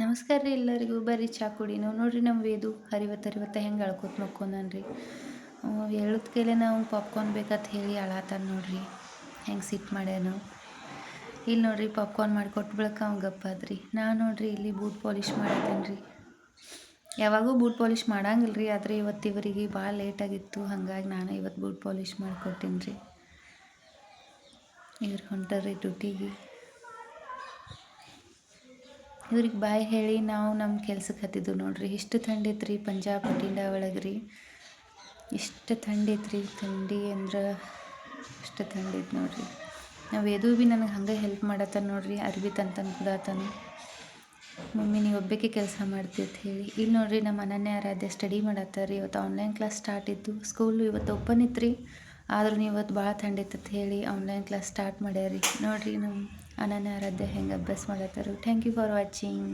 ನಮಸ್ಕಾರ ರೀ ಎಲ್ಲರಿಗೂ. ಬರ್ರಿ ಚಾ ಕುಡಿ. ನಾವು ನೋಡ್ರಿ ನಮ್ಮ ವೇದು ಅರಿವತ್ತು ಅರಿವತ್ತು ಹೆಂಗೆ ಅಳ್ಕೊತ ಮಕ್ಕೊಂದನ್ರಿ ಹೇಳೋದ್ ಕೈಲೆ ನಾವು ಪಾಪ್ಕಾರ್ನ್ ಬೇಕಂತ ಹೇಳಿ ಅಳಾತಾನ ನೋಡ್ರಿ. ಹೆಂಗೆ ಸಿಟ್ಟು ಮಾಡ್ಯಾನು ಇಲ್ಲಿ ನೋಡ್ರಿ ಪಾಪ್ಕಾರ್ನ್ ಮಾಡಿಕೊಟ್ಟು ಬಳಕ ಅವ್ನು ಗಪ್ಪಾದ್ರಿ ನಾನು ನೋಡ್ರಿ ಇಲ್ಲಿ ಬೂಟ್ ಪಾಲಿಶ್ ಮಾಡ್ತೇನೆ ರೀ. ಯಾವಾಗೂ ಬೂಟ್ ಪಾಲಿಶ್ ಮಾಡಂಗಿಲ್ಲ ರೀ, ಆದರೆ ಇವತ್ತು ಇವರಿಗೆ ಭಾಳ ಲೇಟಾಗಿತ್ತು ಹಾಗಾಗಿ ನಾನು ಇವತ್ತು ಬೂಟ್ ಪಾಲಿಶ್ ಮಾಡಿಕೊಟ್ಟೀನಿ ರೀ. ಇವ್ರು ಹೊಂಟಾರ್ರಿ ಡ್ಯೂಟಿಗೆ ಇವ್ರಿಗೆ ಬಾಯ್ ಹೇಳಿ ನಾವು ನಮ್ಮ ಕೆಲ್ಸಕ್ಕೆ ಹತ್ತಿದ್ದು ನೋಡ್ರಿ. ಇಷ್ಟು ಥಂಡಿ ಪಂಜಾಬ್ ಬಟಿಂಡ ಒಳಗೆ ರೀ ಇಷ್ಟು ಥಂಡಿ ಥಂಡಿ ಅಂದ್ರೆ ಇಷ್ಟು ಥಂಡಿ ಐತೆ ನೋಡ್ರಿ. ನಾವು ಎದು ಭೀ ನನಗೆ ಹಂಗೆ ಹೆಲ್ಪ್ ಮಾಡತ್ತಾನ ನೋಡ್ರಿ, ಅರ್ಬಿ ತಂತಂದು ಕೊಡತ್ತಾನ ಮಮ್ಮಿ ನೀವು ಒಬ್ಬಕ್ಕೆ ಕೆಲಸ ಮಾಡ್ತಿ ಹೇಳಿ. ಇಲ್ಲಿ ನೋಡ್ರಿ ನಮ್ಮ ಅನನ್ಯ ಆರಾಧ್ಯ ಸ್ಟಡಿ ಮಾಡತ್ತಾರ. ಇವತ್ತು ಆನ್ಲೈನ್ ಕ್ಲಾಸ್ ಸ್ಟಾರ್ಟ್ ಇತ್ತು. ಸ್ಕೂಲು ಇವತ್ತು ಓಪನ್ ಇತ್ತು ರೀ ಆದ್ರೂ ಇವತ್ತು ಭಾಳ ಥಂಡಿ ಇತ್ತು ಹೇಳಿ ಆನ್ಲೈನ್ ಕ್ಲಾಸ್ ಸ್ಟಾರ್ಟ್ ಮಾಡ್ಯಾರಿ. ನೋಡ್ರಿ ನಮ್ಮ ಅನನ್ಯ ಆರಾಧ್ಯ ಹೆಂಗೆ ಅಭ್ಯಾಸ ಮಾಡತ್ತಾರು. Thank you for watching